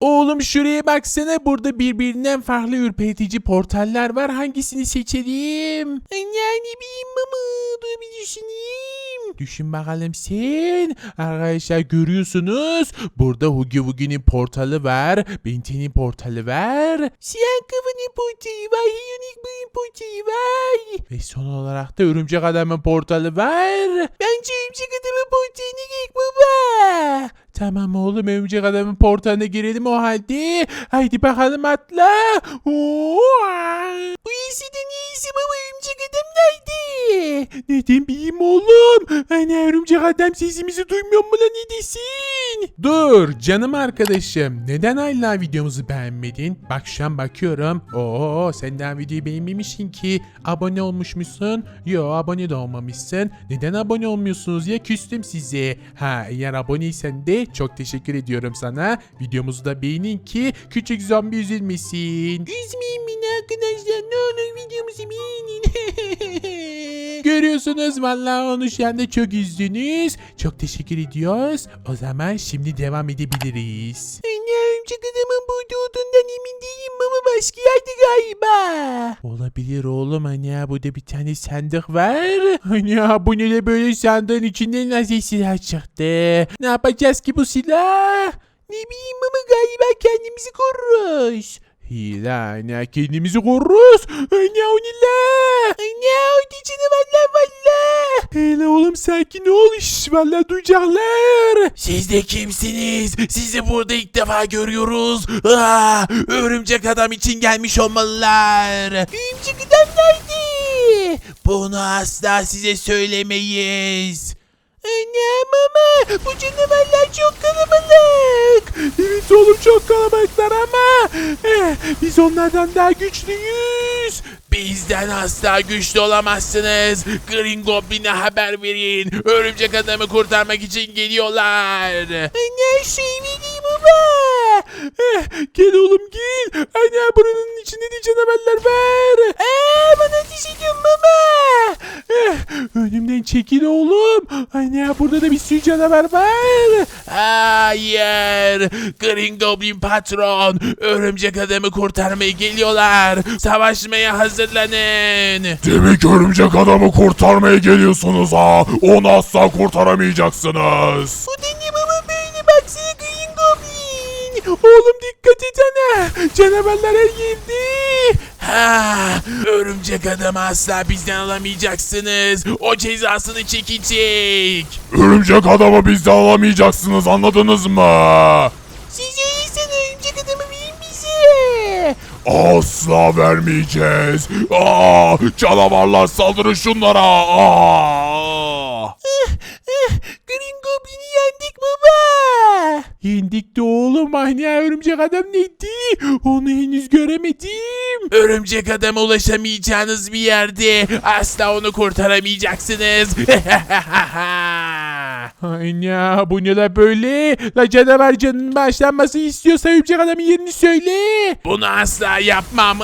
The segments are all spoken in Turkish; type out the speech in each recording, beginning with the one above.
Oğlum şuraya baksana burada birbirinden farklı ürpetici portaller var. Hangisini seçelim? Yani bileyim baba. Dur bir düşüneyim. Düşün bakalım sen. Arkadaşlar görüyorsunuz. Burada Hugi Wugi'nin portalı var. Benten'in portalı var. Siyah kafanın portalı var. Hiyonic Bey'in portalı var. Ve son olarak da Örümcek Adam'ın portalı var. Bence Örümcek Adam'ın portalına gerek baba. Tamam oğlum Örümcek Adam'ın portalına girelim o halde. Haydi bakalım atla. Bu iyisi de neyisi baba Örümcek Adam nerede? Neden bileyim oğlum? Hani Örümcek Adam sesimizi duymuyor mu lan ne desin? Dur canım arkadaşım. Neden hala videomuzu beğenmedin? Bak şu an bakıyorum. Oo sen daha videoyu beğenmemişsin ki. Abone olmuşmuşsun. Yo abone de olmamışsın. Neden abone olmuyorsunuz ya küstüm size. Ha eğer aboneysen de çok teşekkür ediyorum sana. Videomuzu da beğenin ki küçük zombi üzülmesin. Üzmeyin beni arkadaşlar ne olur videomuzu beğenin. Görüyorsunuz vallahi onu şu anda çok üzdünüz. Çok teşekkür ediyoruz. O zaman şimdi devam edebiliriz. Ne örümcek adamın burada olduğundan emin değilim ama başka yerde galiba. Olabilir oğlum ya burada bir tane sandık var. Ya bu ne de böyle sandığın içinde nasıl silah çıktı. Ne yapacağız ki bu silah? Ne bileyim ama galiba kendimizi koruruz. Hila ana kendimizi koruruz. Ana o ne la? Ana diyeceğine valla valla. Hele oğlum sakin ol. Şş, valla duyacaklar. Siz de kimsiniz? Sizi burada ilk defa görüyoruz. Aa, örümcek adam için gelmiş olmalılar. Örümcek adam nerede? Bunu asla size söylemeyiz. Anne mama bu canavarlar çok kalabalık. Evet oğlum çok kalabalıklar ama eh, biz onlardan daha güçlüyüz. Bizden asla güçlü olamazsınız. Green Goblin'e haber verin. Örümcek adamı kurtarmak için geliyorlar. Anne şey vereyim baba. Eh, gel oğlum gel. Anne buranın içinde de canavarlar var. Eee bana ateş ediyorsun baba. Eh, önümden çekil oğlum. Burada da bir sürü canavar var. Hayır. Green Goblin patron. Örümcek adamı kurtarmaya geliyorlar. Savaşmaya hazırlanın. Demek örümcek adamı kurtarmaya geliyorsunuz ha. Onu asla kurtaramayacaksınız. Bu da ne baba böyle baksana Green Goblin. Oğlum dikkat et ana. Canavarlar her yerde. Ha, örümcek adamı asla bizden alamayacaksınız. O cezasını çekecek. Örümcek adamı bizden alamayacaksınız anladınız mı? Siz iyisiniz örümcek adamı verin bize. Asla vermeyeceğiz. Aa, canavarlar saldırın şunlara. Aa. Green Goblin'i yendik baba. Yendik de oğlum aynı örümcek adam neydi? Onu henüz göremedim. Örümcek adama ulaşamayacağınız bir yerde asla onu kurtaramayacaksınız. Aynen bu ne la böyle? La canavar canının başlanması istiyorsa örümcek adamın yerini söyle. Bunu asla yapmam.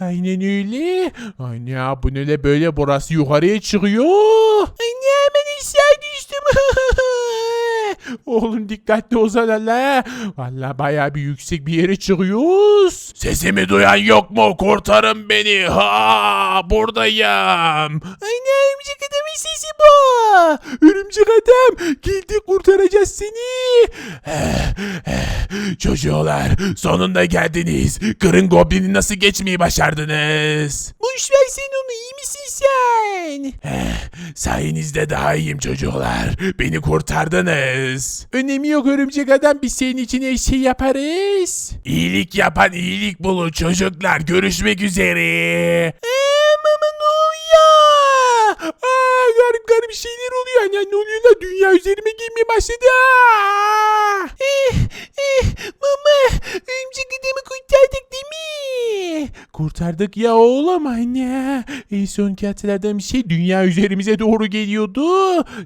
Aynen öyle. Aynen bu ne la böyle burası yukarıya çıkıyor. Anne hemen aşağı düştüm. Oğlum dikkatli olsana la. Valla baya bir yüksek bir yere çıkıyoruz. Sesimi duyan yok mu? Kurtarın beni. Ha, buradayım. Anne örümcek adamın sesi bu. Örümcek adam geldi kurtaracağız seni. Çocuklar sonunda geldiniz. Green Goblin'i nasıl geçmeyi başardınız? Boş ver sen onu iyi misin sen? Sayenizde daha iyiyim çocuklar. Beni kurtardınız. Önemi yok örümcek adam biz senin için her şey yaparız. İyilik yapan iyilik bulur çocuklar. Görüşmek üzere. Eee mama ne oluyor? Aa, garip garip şeyler oluyor. Anne ne oluyor la dünya üzerime gelmeye başladı. Aa! Eh, eh, mama örümcek adamı? Kurtardık ya oğlum anne. En son hatırladığım bir şey dünya üzerimize doğru geliyordu.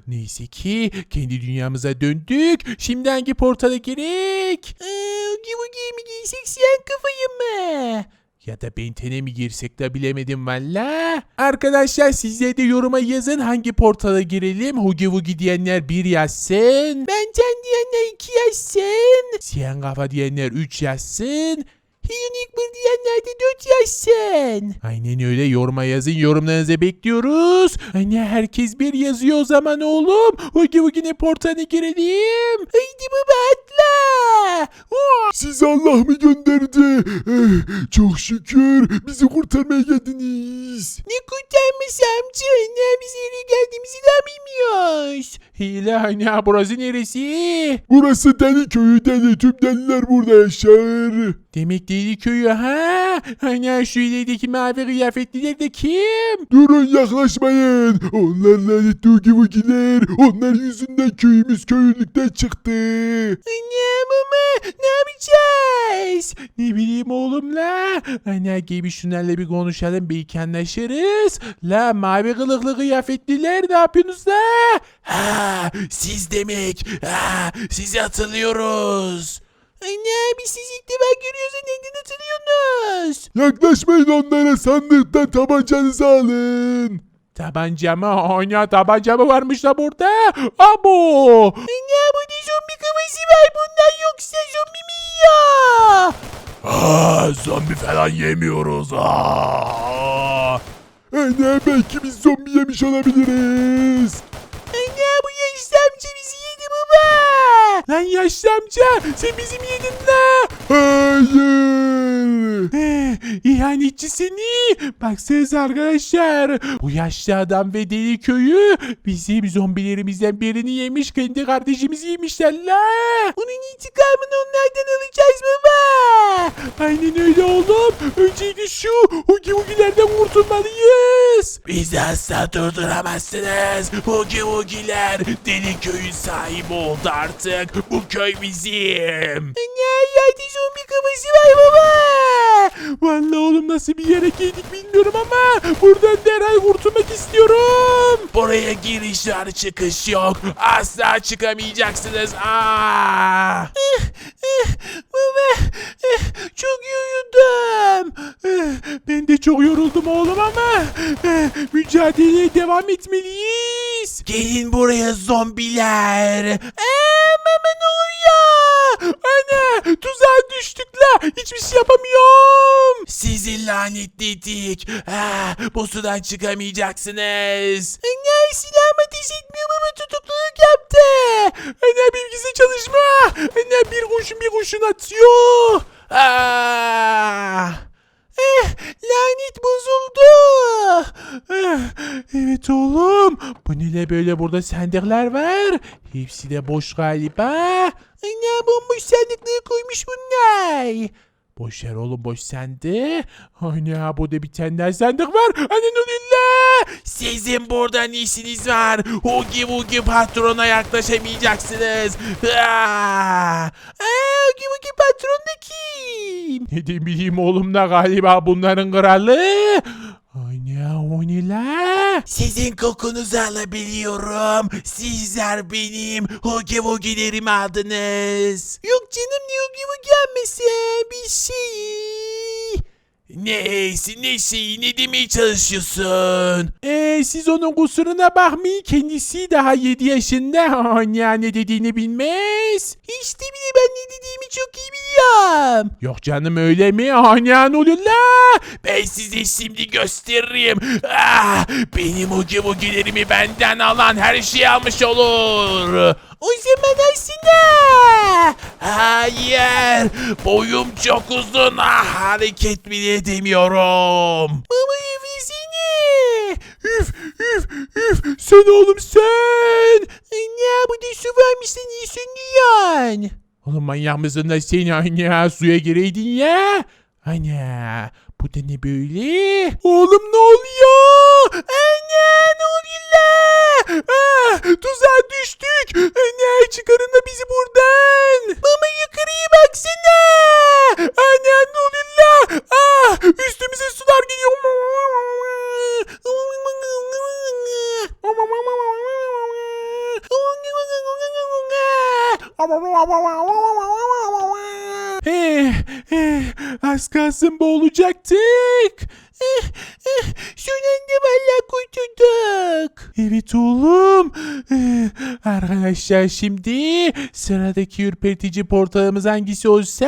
Neyse ki kendi dünyamıza döndük. Şimdi hangi portala gerek? Ee, Ugi Ugi mi giysek siyah kafayı mı? Ya da Benten'e mi girsek de bilemedim valla. Arkadaşlar sizler de yoruma yazın hangi portala girelim. Hugi Wugi diyenler 1 yazsın. Benten diyenler 2 yazsın. Siyan kafa diyenler 3 yazsın. Unique bir diyenler de 4 yazsın. Aynen öyle yoruma yazın yorumlarınızı bekliyoruz. Hani herkes bir yazıyor o zaman oğlum. Hugi Wugi'nin portalına girelim. Haydi baba atla. Oh! Sizi Allah mı gönderdi? Eh, çok şükür bizi kurtarmaya geldiniz. Ne kurtarması amca? Ne biz nereye geldiğimizi de bilmiyoruz. Hile hani burası neresi? Burası deli köyü deli. Tüm deliler burada yaşar. Demek deli köyü ha? Hani şu ilerideki mavi kıyafetliler de kim? Durun yaklaşmayın. Onlar lanetli ugi vugiler. Onlar yüzünden köyümüz köylülükten çıktı. Anne mama ne yapacağız? Ne bileyim oğlum la. Anne gibi şunlarla bir konuşalım belki anlaşırız. La mavi kılıklı kıyafetliler ne yapıyorsunuz la? Ha siz demek. Ha sizi hatırlıyoruz. Anne biz sizi ilk defa görüyoruz. Neden hatırlıyorsunuz? Yaklaşmayın onlara sandıktan tabancanızı alın. Tabancamı oyna tabancamı varmış da burada. Abo. Ne bu ne zombi kafası var bundan yoksa zombi mi ya? Aa, zombi falan yemiyoruz. Aa. Ne belki biz zombi yemiş olabiliriz. Lan yaşlı amca sen bizim yedin la. Hayır. İhanetçi seni. Baksanıza arkadaşlar. Bu yaşlı adam ve deli köyü bizim zombilerimizden birini yemiş. Kendi kardeşimizi yemişler la. Onun intikamını onlardan alacağız baba. Aynen öyle oğlum. Öncelikle şu Hugi Hugi'lerden kurtulmalıyız. Bizi asla durduramazsınız. Hugi Hugi'ler deli köyün sahibi oldu artık. Bu köy bizim. Ne yerde zombi kafası var baba. Vallahi oğlum nasıl bir yere geldik bilmiyorum ama buradan derhal kurtulmak istiyorum. Buraya giriş var çıkış yok. Asla çıkamayacaksınız. Aa! Baba çok yoruldum. Ben de çok yoruldum oğlum ama mücadeleye devam etmeliyiz. Gelin buraya zombiler. Eee mama ne oluyor? Ana tuzağa düştük la. Hiçbir şey yapamıyorum. Lanetledik. Ah, bu sudan çıkamayacaksınız. Anne silahımı ateş etmiyor baba tutukluluk yaptı. Anne bilgisi çalışma. Anne bir kurşun bir kurşun atıyor. Ah. Eh, lanet bozuldu. Eh, evet oğlum. Bu ne böyle burada sandıklar var. Hepsi de boş galiba. Anne bomboş sandıkları koymuş bunlar. Boş yer oğlum boş sende. Ana burada bir tane daha sandık var. Ananulillah. Sizin burada ne işiniz var? Hugi Wugi patrona yaklaşamayacaksınız. Aa, Hugi Wugi patron da kim? Ne bileyim oğlum da galiba bunların kralı. Ana o ne la? Sizin kokunuzu alabiliyorum. Sizler benim Hugi Wugi'lerimi aldınız. Yok canım ne Hugi Wugi alması bir şey. Neyse ne şeyi ne demeye çalışıyorsun? Eee siz onun kusuruna bakmayın kendisi daha 7 yaşında ya ne dediğini bilmez. İşte bile ben ne dediğimi çok iyi biliyorum. Yok canım öyle mi? Anya ne oluyor la? Ben size şimdi gösteririm. Ah, benim ugi bugilerimi benden alan her şeyi almış olur. O zaman aslında. Hayır. Boyum çok uzun. Ah, hareket bile edemiyorum. Baba üfesene. Üf üf üf. Sen oğlum sen. Anne bu da su varmış sen iyi söndürüyorsun. Oğlum manyak mısın da sen anne suya gireydin ya. Anne bu da ne böyle? Oğlum ne oluyor? Anne ne oluyor la? Ah, tuzağa düştük. Anne çıkarın da bizi buradan. Mama yukarıya baksana. Anne ne oluyor la? Ah, üstümüze sular geliyor. He, Eh, Az kalsın boğulacaktık. Eh, eh, Son anda valla kurtulduk. Evet oğlum. Eh, Arkadaşlar şimdi sıradaki ürpertici portalımız hangisi olsa?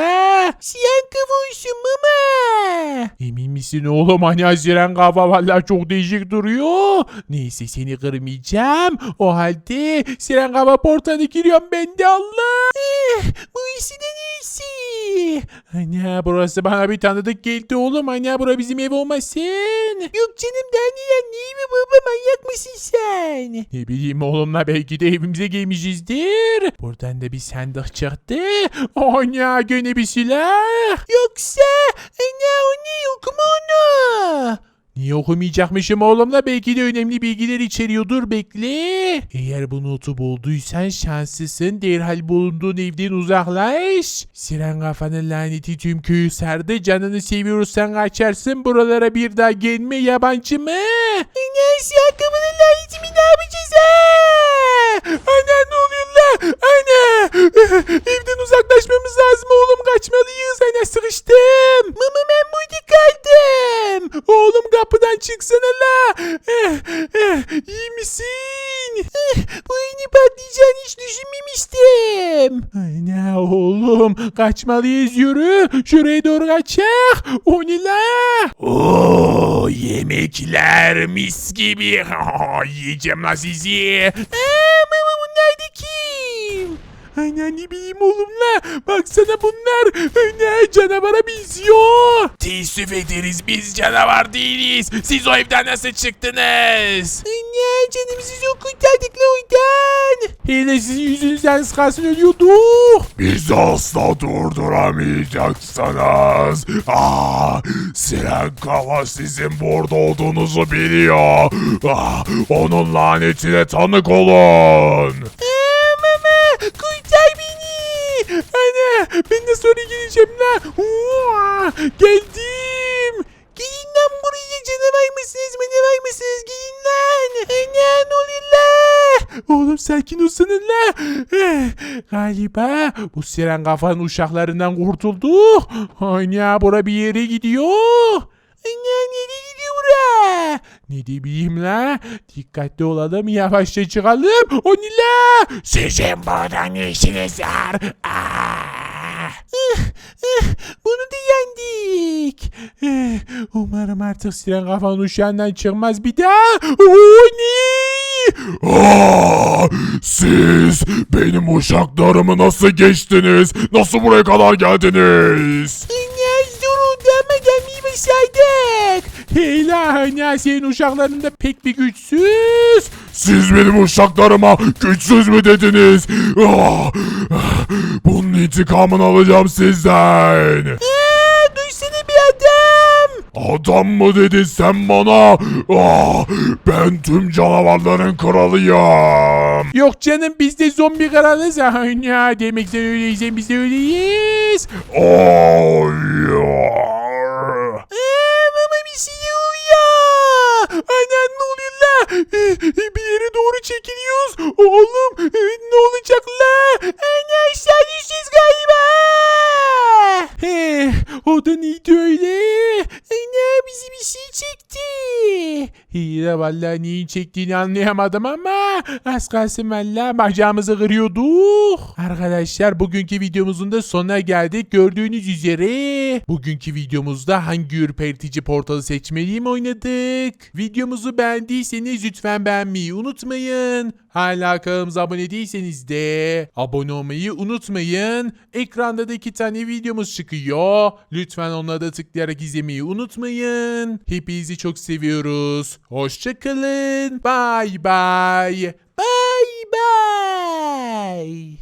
Siyan olsun mama. Emin misin oğlum? Hani siren kafa valla çok değişik duruyor. Neyse seni kırmayacağım. O halde siren kafa portalına giriyorum ben de Allah. Eh, bu işi de neyse. Ana burası bana bir tanıdık geldi oğlum. Ana bura bizim ev olmasın. Yok canım Daniel ne mi baba manyak mısın sen? Ne bileyim oğlumla belki de evimize gelmişizdir. Buradan da bir sandık çıktı. Ana gene bir silah. Yoksa ana o ne okuma onu. Niye okumayacakmışım oğlumla? Belki de önemli bilgiler içeriyordur. Bekle. Eğer bu notu bulduysan şanslısın. Derhal bulunduğun evden uzaklaş. Siren kafanın laneti tüm köyü sardı. Canını seviyorsan kaçarsın. Buralara bir daha gelme yabancı mı? Neyse ayakkabının lanetimi ne yapacağız ha? Ana ne oluyor Ana. Evden uzaklaşmamız lazım oğlum. Kaçmalıyız. Ana sıkıştım. Mama ben burada kaldım. Oğlum kapıdan çıksana la. İyi misin? Bu yeni patlayacağını hiç düşünmemiştim. Ana oğlum kaçmalıyız yürü. Şuraya doğru kaçak. O ne la? Oo yemekler mis gibi. Yiyeceğim la sizi. Aa, mama da kim? Ana ne bileyim oğlum la. Baksana bunlar. Ne canavara benziyor. Teessüf ederiz biz canavar değiliz. Siz o evden nasıl çıktınız? Anne canımızı çok kurtardık la oradan. Hele sizin yüzünüzden sıkarsın ölüyorduk. Bizi asla durduramayacaksınız. Ah, Siren Kafa sizin burada olduğunuzu biliyor. Ah, onun lanetine tanık olun. Aa, kurtar Ana ben de sonra geleceğim la. Geldim. Gelin lan buraya canavar mısınız canavar mısınız gelin lan. Ana ne oluyor la? Oğlum sakin olsana la. Eh, Galiba bu siren kafanın uşaklarından kurtulduk. Ana bura bir yere gidiyor. Ana nereye gidiyor bura? Ne de bileyim la. Dikkatli olalım yavaşça çıkalım. O ne la? Sizin burada ne işiniz var? Ah! Ih, ih, Bunu da yendik. Eh, Umarım artık siren kafanın uşağından çıkmaz bir daha. O ne? Ah, siz benim uşaklarımı nasıl geçtiniz? Nasıl buraya kadar geldiniz? Ne başardık. Hey la hani senin uşakların da pek bir güçsüz. Siz benim uşaklarıma güçsüz mü dediniz? Ah, ah, bunun intikamını alacağım sizden. Aa, duysana bir adam. Adam mı dedin sen bana? Ah, ben tüm canavarların kralıyım. Yok canım biz de zombi kralız. Ana demek sen öyleysen biz de öyleyiz. Oy. Aa, mama bir şey oluyor. Ana ne oluyor la? Ee, Bir yere doğru çekiliyoruz. Oğlum e, ne olacak la? Ana aşağı düşeceğiz galiba. He, o da neydi öyle? Ana bizi bir şey çekti. Hile vallahi neyi çektiğini anlayamadım ama az kalsın valla bacağımızı kırıyorduk. Arkadaşlar bugünkü videomuzun da sonuna geldik. Gördüğünüz üzere bugünkü videomuzda hangi ürpertici portalı seçmeliyim oynadık. Videomuzu beğendiyseniz lütfen beğenmeyi unutmayın. Hala kanalımıza abone değilseniz de abone olmayı unutmayın. Ekranda da iki tane videomuz çıkıyor. Lütfen onlara da tıklayarak izlemeyi unutmayın. Hepinizi çok seviyoruz. Hoşçakalın. Bye bye. Bye bye.